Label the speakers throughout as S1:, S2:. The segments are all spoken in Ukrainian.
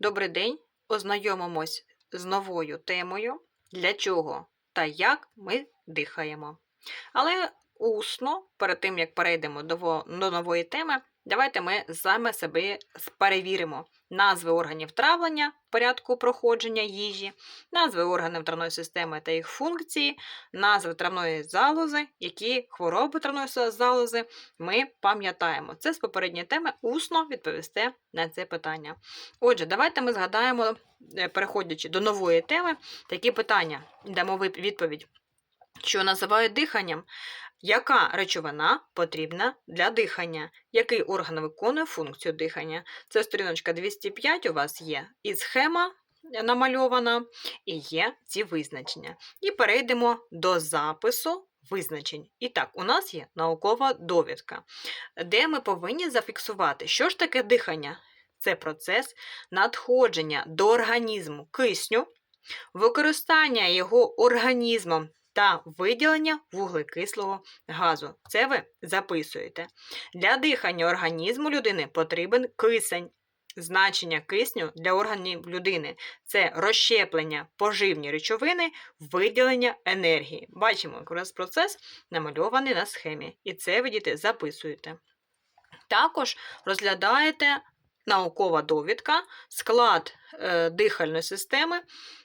S1: Добрий день! Ознайомимось з новою темою, для чого та як ми дихаємо. Але усно, перед тим як перейдемо до, нової теми, давайте ми саме себе перевіримо назви органів травлення в порядку проходження їжі, назви органів травної системи та їх функції, назви травної залози, які хвороби травної залози ми пам'ятаємо. Це з попередньої теми усно відповісте на це питання. Отже, давайте ми згадаємо, е, переходячи до нової теми, такі питання. Дамо відповідь, що називають диханням. Яка речовина потрібна для дихання? Який орган виконує функцію дихання? Це сторіночка 205 у вас є і схема намальована, і є ці визначення. І перейдемо до запису визначень. І так, у нас є наукова довідка, де ми повинні зафіксувати, що ж таке дихання. Це процес надходження до організму кисню, використання його організмом та виділення вуглекислого газу. Це ви записуєте. Для дихання організму людини потрібен кисень. Значення кисню для органів людини це розщеплення поживні речовини, виділення енергії. Бачимо, якраз процес намальований на схемі. І це ви діти записуєте. Також розглядаєте наукова довідка, склад е, дихальної системи,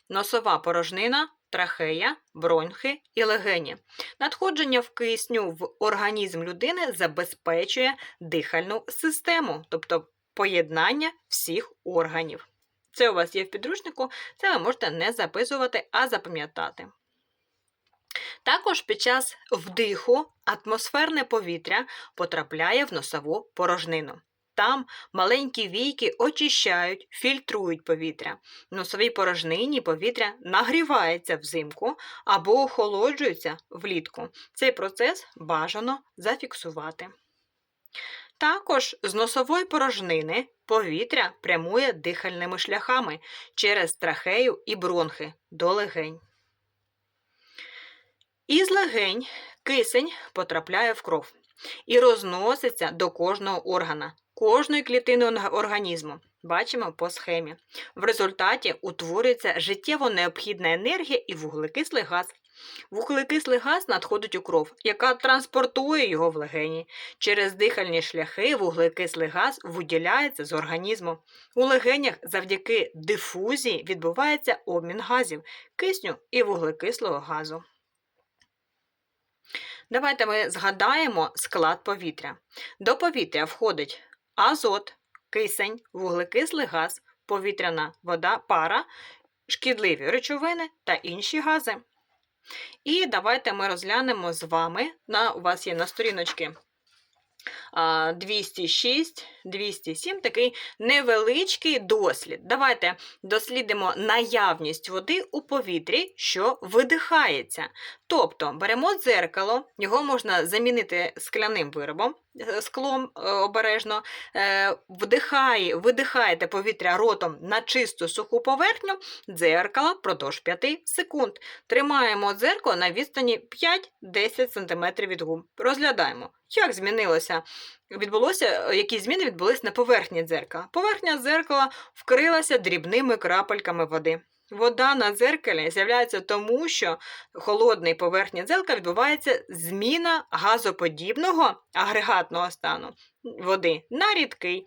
S1: носова порожнина, трахея, бронхи і легені. Надходження в кисню в організм людини забезпечує дихальну систему, тобто поєднання всіх органів. Це у вас є в підручнику, це ви можете не записувати, а запам'ятати. Також під час вдиху атмосферне повітря потрапляє в носову порожнину. Там маленькі війки очищають, фільтрують повітря. В носовій порожнині повітря нагрівається взимку або охолоджується влітку. Цей процес бажано зафіксувати. Також з носової порожнини повітря прямує дихальними шляхами через трахею і бронхи до легень. Із легень кисень потрапляє в кров і розноситься до кожного органа, кожної клітини організму. Бачимо по схемі. В результаті утворюється життєво необхідна енергія і вуглекислий газ. Вуглекислий газ надходить у кров, яка транспортує його в легені. Через дихальні шляхи вуглекислий газ виділяється з організму. У легенях завдяки дифузії відбувається обмін газів, кисню і вуглекислого газу. Давайте ми згадаємо склад повітря. До повітря входить азот, кисень, вуглекислий газ, повітряна вода, пара, шкідливі речовини та інші гази. І давайте ми розглянемо з вами. На, у вас є на сторіночці а, 206, 207 такий невеличкий дослід. Давайте дослідимо наявність води у повітрі, що видихається. Тобто беремо дзеркало, його можна замінити скляним виробом, е, склом е, обережно, е, вдихає, видихаєте повітря ротом на чисту суху поверхню дзеркала впродовж 5 секунд. Тримаємо дзеркало на відстані 5-10 см від губ. Розглядаємо, як змінилося. Відбулося, е, які зміни відбулись на поверхні дзеркала. Поверхня дзеркала вкрилася дрібними крапельками води. Вода на дзеркалі з'являється тому, що в холодній поверхні дзеркала відбувається зміна газоподібного агрегатного стану води на рідкий.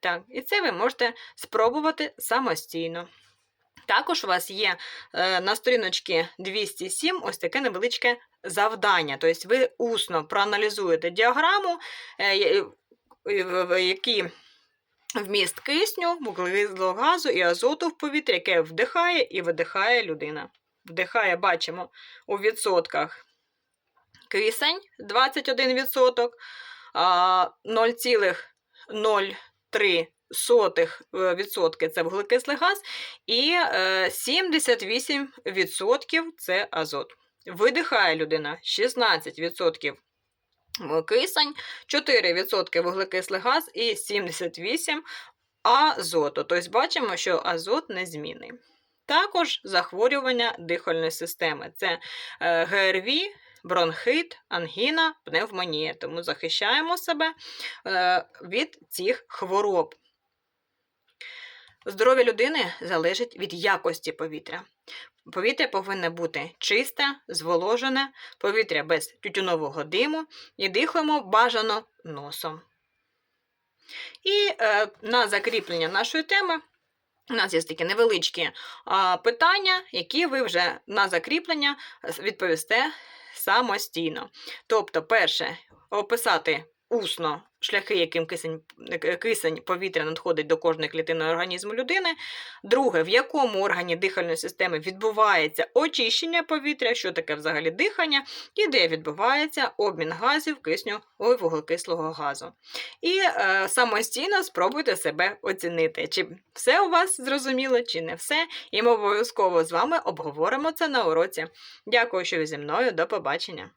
S1: Так, і це ви можете спробувати самостійно. Також у вас є е, на сторіночці 207 ось таке невеличке завдання. Тобто ви усно проаналізуєте діаграму, е, які вміст кисню, вуглекислого газу і азоту в повітрі, яке вдихає і видихає людина. Вдихає, бачимо, у відсотках кисень 21%, а 0,03 сотих е, відсотки це вуглекислий газ, і е, 78% це азот. Видихає людина 16% кисень, 4% вуглекислий газ і 78% азоту. Тобто бачимо, що азот незмінний. Також захворювання дихальної системи. Це е, ГРВІ, бронхит, ангіна, пневмонія. Тому захищаємо себе е, від цих хвороб. Здоров'я людини залежить від якості повітря. Повітря повинне бути чисте, зволожене, повітря без тютюнового диму і дихаємо бажано носом. І е, на закріплення нашої теми у нас є такі невеличкі а, питання, які ви вже на закріплення відповісте самостійно. Тобто, перше, описати усно шляхи, яким кисень, кисень повітря надходить до кожної клітини організму людини. Друге, в якому органі дихальної системи відбувається очищення повітря, що таке взагалі дихання, і де відбувається обмін газів кисню ой, вуглекислого газу. І е, самостійно спробуйте себе оцінити, чи все у вас зрозуміло, чи не все. І ми обов'язково з вами обговоримо це на уроці. Дякую, що ви зі мною. До побачення!